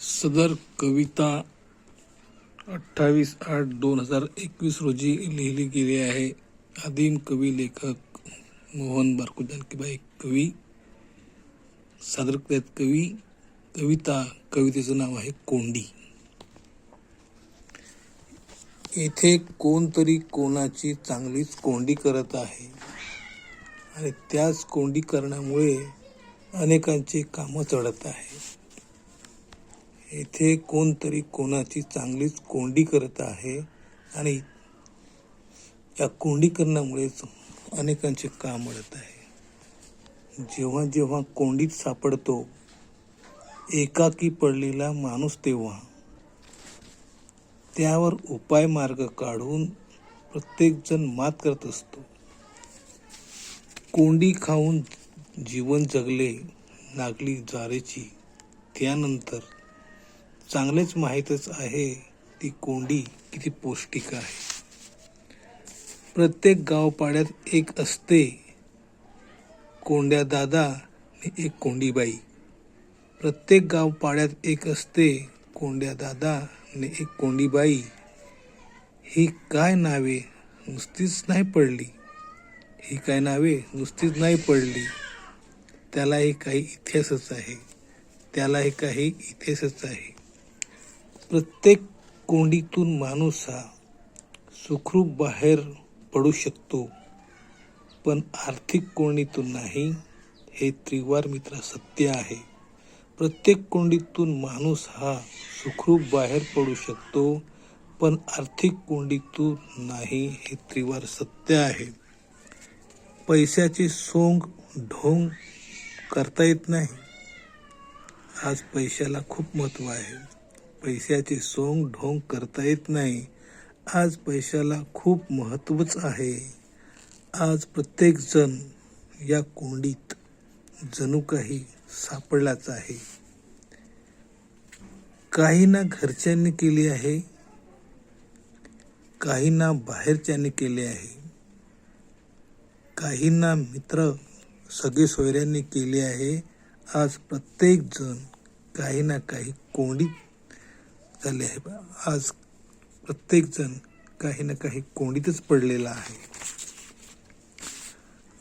सदर कविता अठ्ठावीस आठ दोन हजार एकवीस रोजी लिहिली गेली आहे. आदिम कवी लेखक मोहन बारकू जानकीबाई कवी सादर करत कवी कविता कवितेचं नाव आहे कोंडी. येथे कोणतरी कोणाची चांगलीच कोंडी करत आहे. आणि त्याच कोंडी करण्यामुळे अनेकांची कामं चढत आहे. येथे कोणतरी कोणाची चांगलीच कोंडी करत आहे आणि या कोंडीकरणामुळेच अनेकांचे काम अडत आहे. जेव्हा जेव्हा कोंडीत सापडतो एकाकी पडलेला माणूस तेव्हा त्यावर उपाय मार्ग काढून प्रत्येकजण मात करत असतो. कोंडी खाऊन जीवन जगले नागली जारेची त्यानंतर चांगलेच माहीतच आहे ती कोंडी किती पौष्टिक आहे. प्रत्येक गावपाड्यात एक असते. कोंड्या दादा आणि एक कोंडीबाई. प्रत्येक गावपाड्यात एक असते कोंड्या दादा आणि एक कोंडीबाई. ही काय नावे नुसतीच नाही पडली. ही काय नावे नुसतीच नाही पडली. त्यालाही काही इतिहासच आहे. त्यालाही काही इतिहासच आहे. प्रत्येक कोंडीतून माणूस हा सुखरूप बाहेर पडू शकतो. पण आर्थिक कोंडीतून नाही हे त्रिवार मित्र सत्य आहे. प्रत्येक कोंडीतून माणूस हा सुखरूप बाहेर पडू शकतो पण आर्थिक कोंडीतून नाही हे त्रिवार सत्य आहे. पैशाचे सोंग ढोंग करता येत नाही. आज पैशाला खूप महत्त्व आहे. पैशाचे सोंग ढोंग करता येत नाही. आज पैशाला खूप महत्त्वच आहे. आज प्रत्येकजण या कोंडीत जणू काही सापडलाच आहे. काहींना घरच्यांनी केली आहे. काहींना बाहेरच्यांनी केले आहे. काहींना मित्र सगळे सोयऱ्यांनी केले आहे. आज प्रत्येकजण काही ना काही कोंडीत झाले आहे. आज प्रत्येकजण काही ना काही कोंडीतच पडलेला आहे.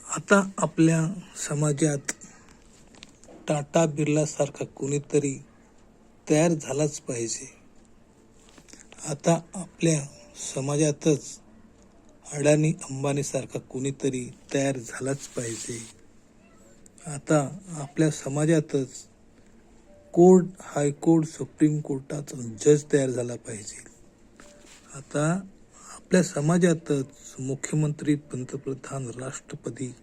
आता आपल्या समाजात टाटा बिर्लासारखा कोणीतरी तयार झालाच पाहिजे. आता आपल्या समाजातच अडाणी अंबानीसारखा कोणीतरी तयार झालाच पाहिजे. आता आपल्या समाजातच कोर्ट हायकोर्ट सुप्रीम कोर्टाचा जज तयार झाला पाहिजे. आता आपल्या समाजातच मुख्यमंत्री पंतप्रधान राष्ट्रपती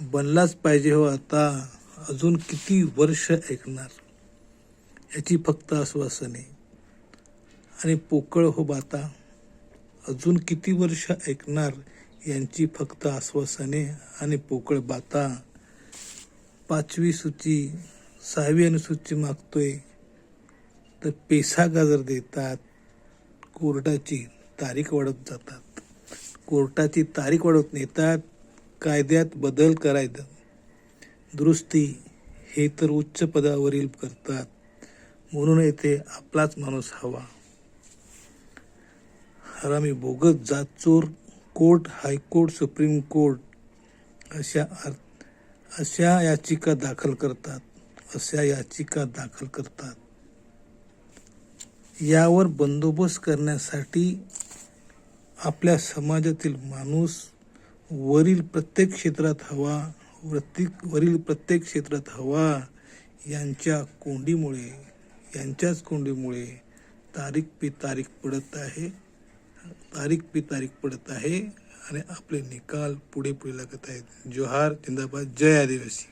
बनलाच पाहिजे हो आता. अजून किती वर्ष ऐकणार? याची फक्त आश्वासने. आणि पोकळ हो बाता. अजून किती वर्ष ऐकणार? यांची फक्त आश्वासने आणि पोकळ बाता. पाचवी सूची सहावी अनुसूची मागतोय. तर पैसा गाजर देतात. कोर्टाची तारीख वाढत जातात. कोर्टाची तारीख वाढवत नेतात. कायद्यात बदल करायचं. दुरुस्ती हे तर उच्च पदावरील करतात. म्हणून येथे आपलाच माणूस हवा. हरामी बोगस जातचोर court high court supreme court अशा अर्थ अशा याचिका दाखल करतात. अशा याचिका दाखल करतात. यावर बंदोबस्त करण्यासाठी आपल्या समाजातील माणूस वरील प्रत्येक क्षेत्रात हवा प्रत्येक वरील प्रत्येक क्षेत्रात हवा यांच्या कोंडीमुळे यांच्याच कोंडीमुळे तारीख पे तारीख पडत आहे तारीख पी तारीख पडत आहे आणि आपले निकाल पुढे पुढे लागत आहेत. जोहार जिंदाबाद जय आदिवासी.